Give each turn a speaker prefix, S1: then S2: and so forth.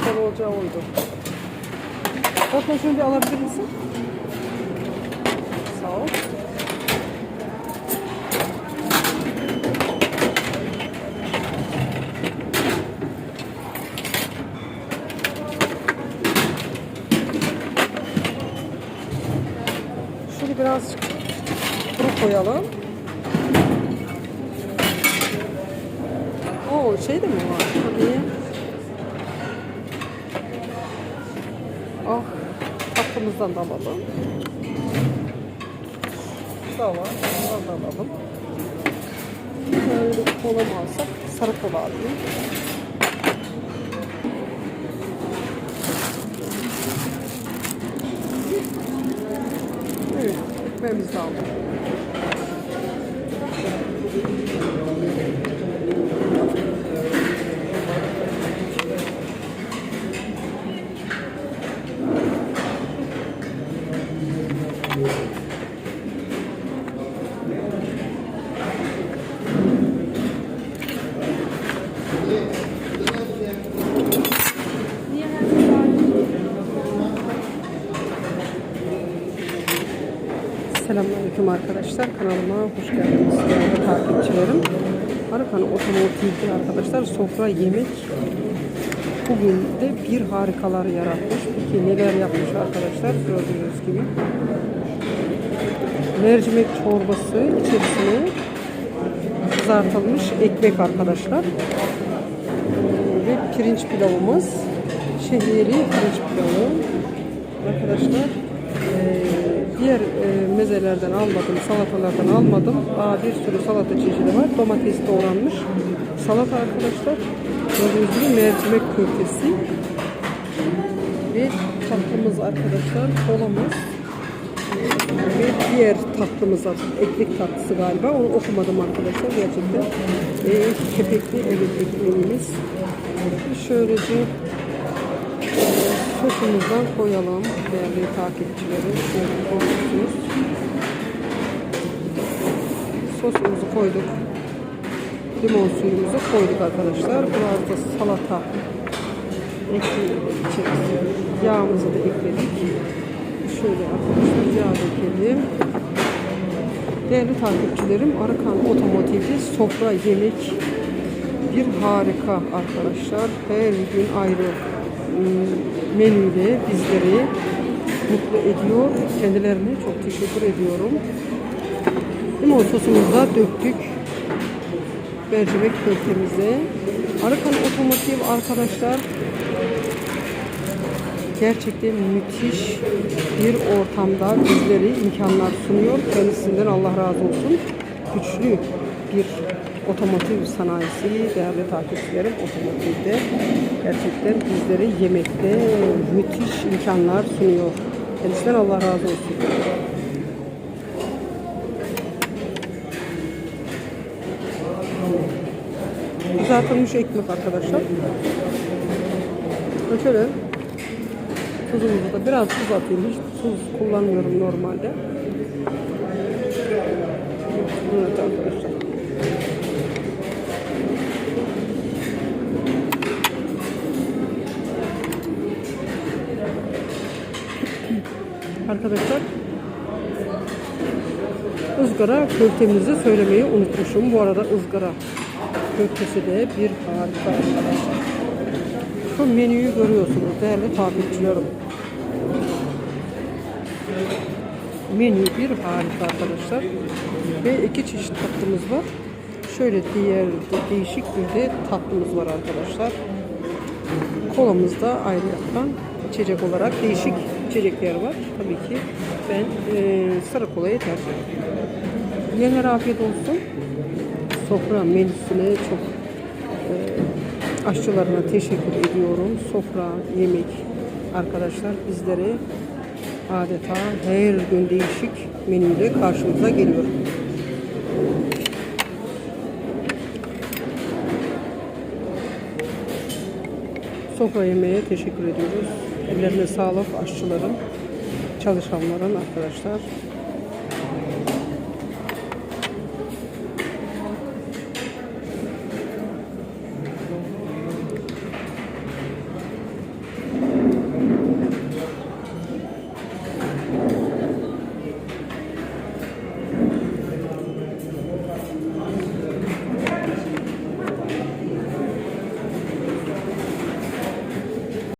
S1: Kadar olacağı oydu. Fatma şunu bir alabilir misin? Sağ ol. Şunu biraz kuru koyalım. Oo şey de mi var? Tabii. Ah tatlımızdan da alalım. Tamam. Bundan da alalım. Böyle kola mı alsak? Sarı kola alayım. Evet, ekmeğimizi de Selamünaleyküm arkadaşlar. Kanalıma hoş geldiniz değerli takipçilerim. Arakan Otomotiv'de arkadaşlar sofra yemek bugün de bir harikalar yaratmış. Peki neler yapmış arkadaşlar? Gördüğünüz gibi. Mercimek çorbası içerisine kızartılmış ekmek arkadaşlar. Ve pirinç pilavımız. Şehriyeli pirinç pilavı. Arkadaşlar ee, diğer e, mezelerden almadım, salatalardan almadım. Aa, bir sürü salata çeşidi var. Domates doğranmış. Salata arkadaşlar. Gördüğünüz gibi mercimek köftesi. Ve tatlımız arkadaşlar. Kolamız. Ve diğer tatlımız var. Ekmek tatlısı galiba. Onu okumadım arkadaşlar gerçekten. E, kepekli evet ekmeğimiz. Şöylece sosumuzdan koyalım değerli takipçilerim. Şöyle. Sosumuzu koyduk. Limon suyumuzu koyduk arkadaşlar. Biraz da salata ekleyeceğiz. Yağımızı da ekledik. Şöyle arkadaşlar yağ dökelim. Değerli takipçilerim Arakan Otomotiv'de sofra yemek bir harika arkadaşlar. Her gün ayrı menüyle bizleri mutlu ediyor. Kendilerine çok teşekkür ediyorum. Limon sosumuzu da döktük. Mercimek köftemize. Arakan Otomotiv arkadaşlar gerçekten müthiş bir ortamda bizleri imkanlar sunuyor. Kendisinden Allah razı olsun. Güçlü bir otomotiv sanayisi değerli takipçilerim otomotivde gerçekten bizlere yemekte müthiş imkanlar sunuyor. Kendisinden Allah razı olsun. Kızartılmış ekmek arkadaşlar. Şöyle tuzumuzu da biraz tuz atayım. Hiç tuz kullanmıyorum normalde. Evet arkadaşlar. Arkadaşlar ızgara köftemizi söylemeyi unutmuşum. Bu arada ızgara köftesi de bir harika arkadaşlar. Şu menüyü görüyorsunuz değerli takipçilerim. Menü bir harika arkadaşlar. Ve iki çeşit tatlımız var. Şöyle diğer değişik bir de tatlımız var arkadaşlar. Kolamızda ayrıca içecek olarak değişik içecekler var. Tabii ki ben e, sarı kolayı tercih ediyorum. Yiyenler afiyet olsun. Sofra menüsüne çok e, aşçılarına teşekkür ediyorum. Sofra, yemek arkadaşlar bizlere adeta her gün değişik menüyle karşımıza geliyor. Sofra yemeğe teşekkür ediyoruz. Ellerine sağlık aşçıların, çalışanların arkadaşlar.